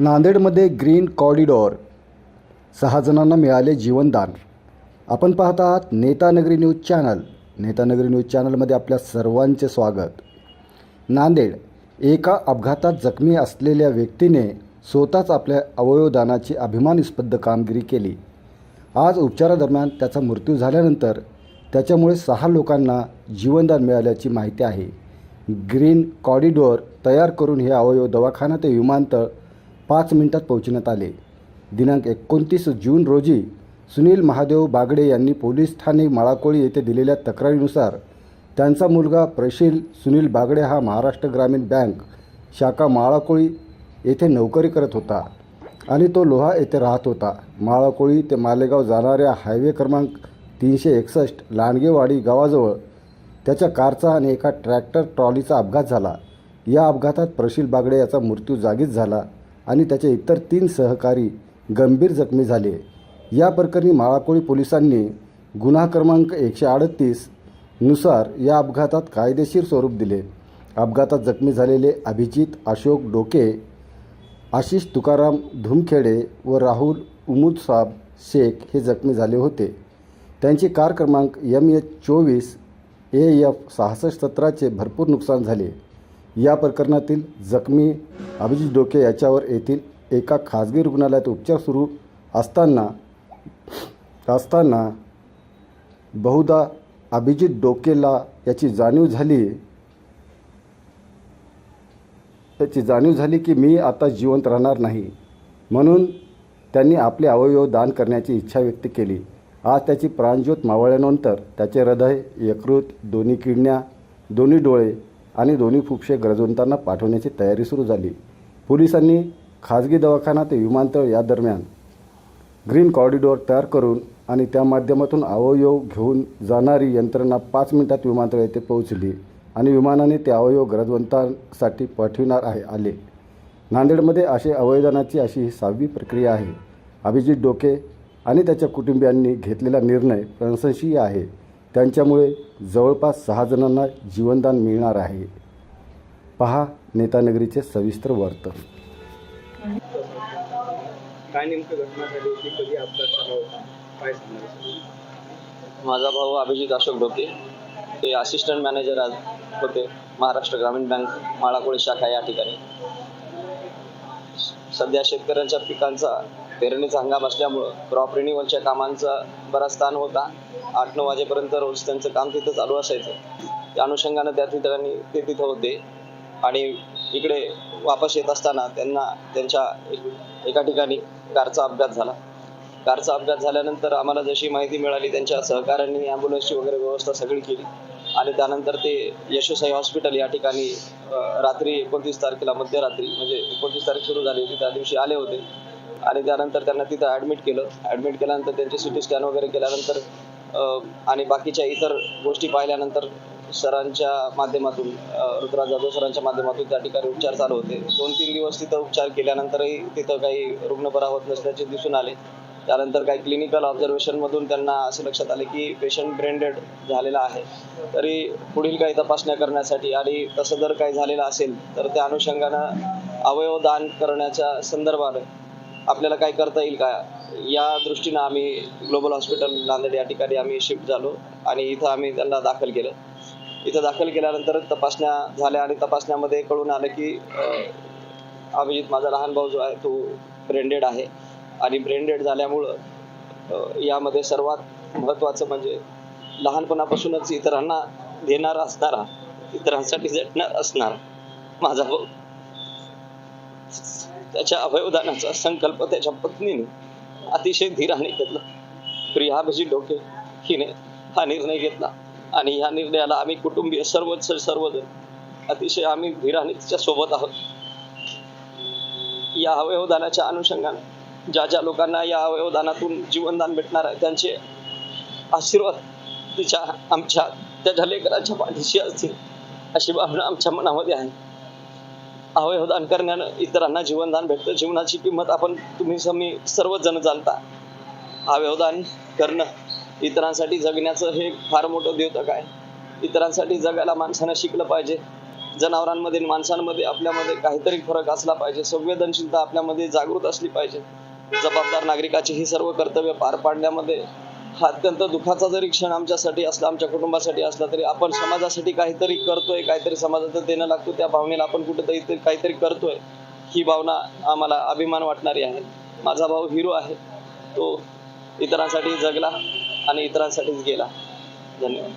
नांदेडमध्ये green corridor. सहा जणांना मिळाले जीवनदान. आपण पाहत आहात Netanagari news channel. Netanagari news चॅनलमध्ये आपल्या सर्वांचे स्वागत. नांदेड एका अपघातात जखमी असलेल्या व्यक्तीने स्वतःच आपल्या अवयवदानाची अभिमानास्पद कामगिरी केली. आज उपचारादरम्यान त्याचा मृत्यू झाल्यानंतर त्याच्यामुळे सहा लोकांना जीवनदान मिळाल्याची माहिती आहे. ग्रीन कॉरिडॉर तयार करून हे अवयव दवाखाना ते विमानतळ पाच मिनिटात पोहोचण्यात आले. दिनांक एकोणतीस जून रोजी सुनील महादेव बागडे यांनी पोलीस ठाणे माळाकोळी येथे दिलेल्या तक्रारीनुसार त्यांचा मुलगा प्रशील सुनील बागडे हा महाराष्ट्र ग्रामीण बँक शाखा माळाकोळी येथे नोकरी करत होता आणि तो लोहा येथे राहत होता. माळाकोळी ते मालेगाव जाणाऱ्या हायवे क्रमांक तीनशे एकसष्ट लांडगेवाडी गावाजवळ त्याच्या कारचा आणि एका ट्रॅक्टर ट्रॉलीचा अपघात झाला. या अपघातात प्रशील बागडे याचा मृत्यू जागीच झाला. आणि त्याचे इतर तीन सहकारी गंभीर जखमी झाले. या प्रकरणी माळाकोळी पोलिसांनी गुन्हा क्रमांक एकशे अडतीसनुसार या अपघातात कायदेशीर स्वरूप दिले. अपघातात जखमी झालेले अभिजित अशोक डोके आशिष तुकाराम धुमखेडे व राहुल उमुदसाब शेख हे जखमी झाले होते. त्यांची कार क्रमांक एम एच चोवीस ए एफ सहासष्ट सतराचे भरपूर नुकसान झाले. या प्रकरणातील जखमी अभिजित डोके याच्यावर येथील एका खाजगी रुग्णालयात उपचार सुरू असताना असताना बहुधा अभिजित डोकेला याची जाणीव झाली. त्याची जाणीव झाली की मी आता जिवंत राहणार नाही. म्हणून त्यांनी आपले अवयव दान करण्याची इच्छा व्यक्त केली. आज त्याची प्राणज्योत मावळल्यानंतर त्याचे हृदय यकृत दोन्ही किडण्या दोन्ही डोळे आणि दोन्ही फुफशे गरजवंतांना पाठवण्याची तयारी सुरू झाली. पोलिसांनी खाजगी दवाखाना ते विमानतळ या दरम्यान ग्रीन कॉरिडॉर तयार करून आणि त्या माध्यमातून अवयव घेऊन जाणारी यंत्रणा पाच मिनिटात विमानतळ येथे पोहोचली आणि विमानाने ते अवयव गरजवंतांसाठी पाठविणार आहे आले. नांदेडमध्ये असे अवयदानाची अशी ही सहावी प्रक्रिया आहे. अभिजित डोके आणि त्याच्या कुटुंबियांनी घेतलेला निर्णय प्रशंसनीय आहे. त्यांच्यामुळे जवळपास सहा जणांना जीवनदान मिळणार आहे. पहा नेतानगरीचे सविस्तर वर्तन. काय नेमकं घटना झाली होती? कधी अपघात झाला होता? काय सांगणार माझा भाऊ अभिजित अशोक डोके ते असिस्टंट मॅनेजर आज होते. महाराष्ट्र ग्रामीण बँक माळाकोळी शाखा या ठिकाणी. सध्या शेतकऱ्यांच्या पिकांचा पेरणीचा हंगाम असल्यामुळं क्रॉप रिन्युअलच्या कामांचा बराच ताण होता. आठ नऊ वाजेपर्यंत रोज त्यांचं काम तिथं चालू असायचं. त्या अनुषंगानं त्या ठिकाणी ते तिथं होते. आणि इकडे वापस येत असताना त्यांना त्यांच्या एका ठिकाणी कारचा अपघात झाला. कारचा अपघात झाल्यानंतर आम्हाला जशी माहिती मिळाली त्यांच्या सहकाऱ्यांनी ॲम्ब्युलन्सची वगैरे व्यवस्था सगळी केली. आणि त्यानंतर ते यशोसाई हॉस्पिटल या ठिकाणी रात्री एकोणतीस तारखेला मध्यरात्री म्हणजे एकोणतीस तारीख सुरू झाली होती त्या दिवशी आले होते. आणि त्यानंतर त्यांना तिथं ॲडमिट केलं. ॲडमिट केल्यानंतर त्यांचे सी टी स्कॅन वगैरे केल्यानंतर आणि बाकीच्या इतर गोष्टी पाहिल्यानंतर सरांच्या माध्यमातून ऋतुराज जाधव सरांच्या माध्यमातून त्या ठिकाणी उपचार चालू होते. दोन तीन दिवस तिथं उपचार केल्यानंतरही तिथं काही रुग्ण बरा होत नसल्याचे दिसून आले. त्यानंतर काही क्लिनिकल ऑब्झर्वेशनमधून त्यांना असे लक्षात आले की पेशंट ब्रेन डेड झालेला आहे. तरी पुढील काही तपासण्या करण्यासाठी आणि तसं जर काही झालेलं असेल तर त्या अनुषंगानं अवयव दान करण्याच्या संदर्भानं आपल्याला काय करता येईल का? या दृष्टीनं आम्ही ग्लोबल हॉस्पिटल नांदेड या ठिकाणी आम्ही शिफ्ट झालो आणि इथं आम्ही त्यांना दाखल केलं. इथं दाखल केल्यानंतर तपासण्या झाल्या आणि तपासण्यामध्ये कळून आलं की अभिजित माझा लहान भाऊ जो आहे तो ब्रेंडेड आहे. आणि ब्रेंडेड झाल्यामुळं यामध्ये सर्वात महत्त्वाचं म्हणजे लहानपणापासूनच इतरांना देणारा असणारा इतरांसाठी झटणार असणार माझा भाऊ. त्याच्या अवयवदानाचा संकल्प त्याच्या पत्नीने अतिशय धीराने घेतला. प्रिया डोके हिने हा निर्णय घेतला आणि या निर्णयाला आम्ही कुटुंबीय सर्वच सर्वजण अतिशय आम्ही धीराने तिच्या सोबत आहोत. या अवयवदानाच्या अनुषंगाने ज्या ज्या लोकांना या अवयवदानातून जीवनदान भेटणार आहे त्यांचे आशीर्वाद तिच्या आमच्या त्याच्या लेकरांच्या पाठीशी असतील अशी भावना आमच्या मनामध्ये आहे. अवयवदान करण्यानं इतरांना जीवनदान भेटतं. जीवनाची किंमत आपण तुम्ही समी सर्वजण जाणता. अवयवदान करणं इतरांसाठी जगण्याचं हे फार मोठं द्योतक आहे. इतरांसाठी जगायला माणसानं शिकलं पाहिजे. जनावरांमध्ये माणसांमध्ये आपल्यामध्ये काहीतरी फरक असला पाहिजे. संवेदनशीलता आपल्यामध्ये जागृत असली पाहिजे. जबाबदार नागरिकाची ही सर्व कर्तव्य पार पाडण्यामध्ये हा अत्यंत दुःखाचा जरी क्षण आमच्यासाठी असला आमच्या कुटुंबासाठी असला तरी आपण समाजासाठी काहीतरी करतोय काहीतरी समाजाचं देणं लागतो. त्या भावनेला आपण कुठेतरी काहीतरी करतोय. ही भावना आम्हाला अभिमान वाटणारी आहे. माझा भाऊ हिरो आहे. तो इतरांसाठी जगला आणि इतरांसाठीच गेला. धन्यवाद.